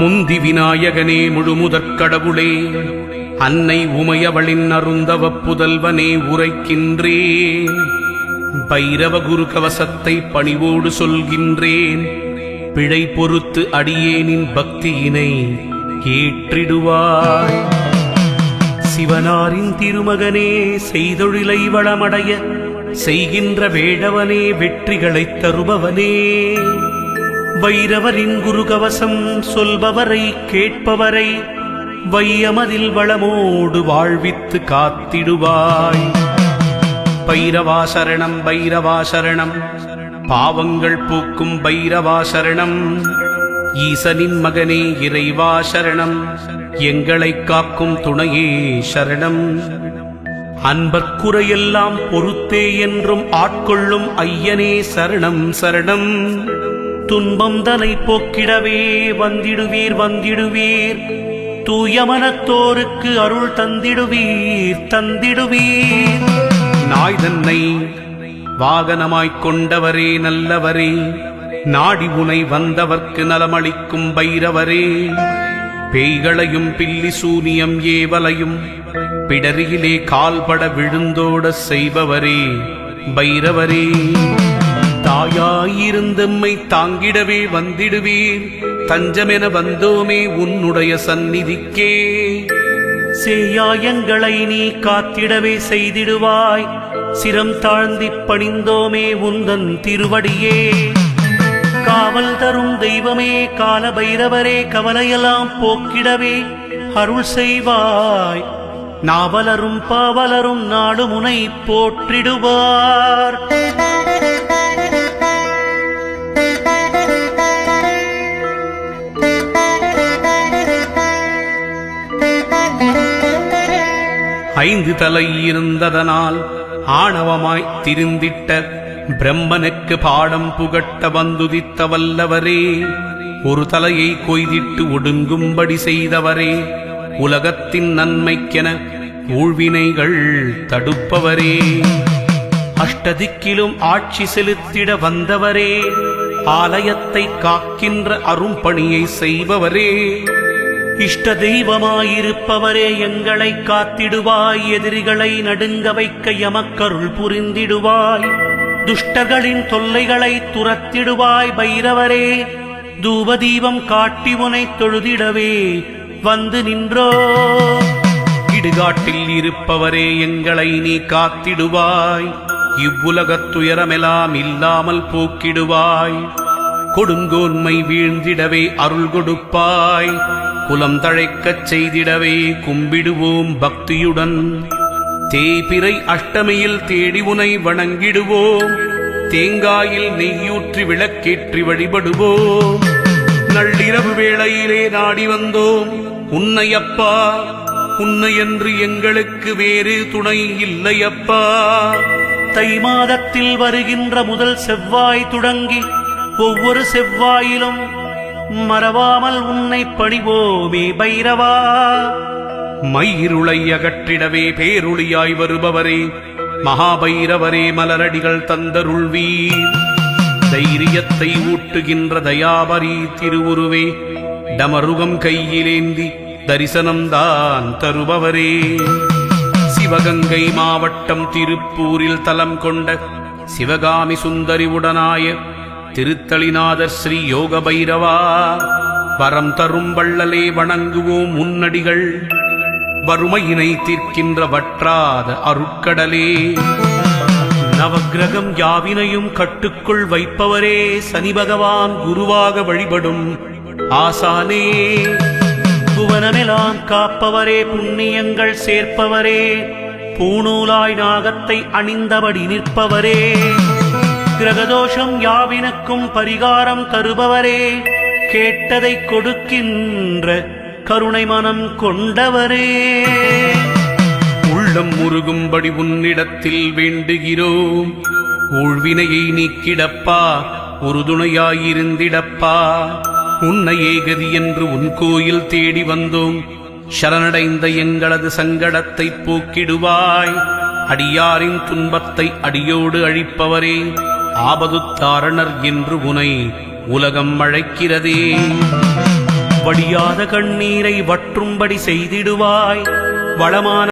முந்தி விநாயகனே முழுமுதற் கடவுளே அன்னை உமையவளின் அருந்தவ புதல்வனே உரைக்கின்றேன் பைரவ குரு கவசத்தை பணிவோடு சொல்கின்றேன் பிழை பொறுத்து அடியேனின் பக்தியினை ஏற்றிடுவாய் சிவனாரின் திருமகனே செய்தொழிலை வளமடைய செய்கின்ற வேடவனே வெற்றிகளைத் தருபவனே. வைரவரின் குருகவசம் சொல்பவரை கேட்பவரை வையமதில் வளமோடு வாழ்வித்து காத்திடுவாய். பைரவாசரணம் பைரவாசரணம் பாவங்கள் பூக்கும் பைரவாசரணம் ஈசனின் மகனே இறைவா சரணம் எங்களைக் காக்கும் துணையே சரணம். அன்பர்க்குறையெல்லாம் பொறுத்தே என்றும் ஆட்கொள்ளும் ஐயனே சரணம் சரணம். துன்பம் தலை போக்கிடவே வந்திடுவீர் வந்திடுவீர். தூயமனத்தோருக்கு அருள் தந்திடுவீர் தந்திடுவீர். நாய் தன்னை வாகனமாய்க் கொண்டவரே நல்லவரே. நாடி உனை வந்தவர்க்கு நலமளிக்கும் பைரவரே. பேய்களையும் பில்லி சூனியம் ஏவலையும் பிடரியிலே கால்பட விழுந்தோட செய்பவரே பைரவரே. தாயாயிருந்தம்மை தாங்கிடவே வந்திடுவீர். தஞ்சமென வந்தோமே உன்னுடைய சந்நிதிக்கே. செய்யாயங்களை நீ காத்திடவே செய்திடுவாய். சிரம் தாழ்ந்திப் பணிந்தோமே உந்தன் திருவடியே. காவல் தரும் தெய்வமே கால பைரவரே கவலையெல்லாம் போக்கிடவே அருள் செய்வாய். நாவலரும் பாவலரும் நாடு முனை போற்றிடுவார். ஐந்து தலை இருந்ததனால் ஆணவமாய் திருந்திட்ட பிரம்மனுக்கு பாடம் புகட்ட வந்துதித்த வல்லவரே ஒரு தலையை கொய்திட்டு ஒடுங்கும்படி செய்தவரே உலகத்தின் நன்மைக்கென ஊழ்வினைகள் தடுப்பவரே. அஷ்டதிக்கிலும் ஆட்சி செலுத்திட வந்தவரே ஆலயத்தை காக்கின்ற அரும்பணியை செய்பவரே. இஷ்ட தெய்வமாயிருப்பவரே எங்களை காத்திடுவாய். எதிரிகளை நடுங்க வைக்க எமக்கருள் புரிந்திடுவாய். துஷ்டர்களின் தொல்லைகளை துரத்திடுவாய் பைரவரே. தூபதீபம் காட்டி உனை தொழுதிடவே வந்து நின்றோ. இடுகாட்டில் இருப்பவரே எங்களை நீ காத்திடுவாய். இவ்வுலகத்துயரமெல்லாம் இல்லாமல் போக்கிடுவாய். கொடுங்கோன்மை வீழ்ந்திடவே அருள் கொடுப்பாய். புலம் தழைக்கச் செய்திடவே கும்பிடுவோம் பக்தியுடன். தேய்பிறை அஷ்டமியில் தேடி உனை வணங்கிடுவோம். தேங்காயில் நெய்யூற்றி விளக்கேற்றி வழிபடுவோம். நள்ளிரவு வேளையிலே நாடி வந்தோம். உன்னையப்பா உன்னை என்று எங்களுக்கு வேறு துணை இல்லையப்பா. தை மாதத்தில் வருகின்ற முதல் செவ்வாய் தொடங்கி ஒவ்வொரு செவ்வாயிலும் மறவாமல் உன்னை பணிவோமே பைரவா. மயிருளை அகற்றிடவே பேருளியாய் வருபவரே மகாபைரவரே மலரடிகள் தந்தருள்வீர். தைரியத்தை ஊட்டுகின்ற தயாபரி திருவுருவே டமருகம் கையிலேந்தி தரிசனம்தான் தருபவரே. சிவகங்கை மாவட்டம் திருப்பூரில் தலம் கொண்ட சிவகாமி சுந்தரி உடனாய திருத்தளிநாதர் ஸ்ரீ யோக பைரவா வரம் தரும் வள்ளலே வணங்குவோம் முன்னடிகள் வறுமையினை தீர்க்கின்ற வற்றாத அருட்கடலே. நவக்கிரகம் யாவினையும் கட்டுக்குள் வைப்பவரே சனி பகவான் குருவாக வழிபடும் ஆசானே. புவனமெலாம் காப்பவரே புண்ணியங்கள் சேர்ப்பவரே. பூணூலாய் நாகத்தை அணிந்தபடி நிற்பவரே. கிரகதோஷம் யாவினுக்கும் பரிகாரம் தருபவரே. கேட்டதை கொடுக்கின்ற கருணை மனம் கொண்டவரே. உள்ளம் முருகும்படி உன்னிடத்தில் வேண்டுகிறோம். ஊழ்வினையை நீக்கிடப்பா உறுதுணையாயிருந்திடப்பா. உன்னை ஏகதி என்று உன் கோயில் தேடி வந்தோம். சரணடைந்த எங்களது சங்கடத்தை போக்கிடுவாய். அடியாரின் துன்பத்தை அடியோடு அழிப்பவரே. ஆபதுத்தாரணர் என்று உனை உலகம் அழைக்கிறதே. வடியாத கண்ணீரை வற்றும்படி செய்திடுவாய். வளமான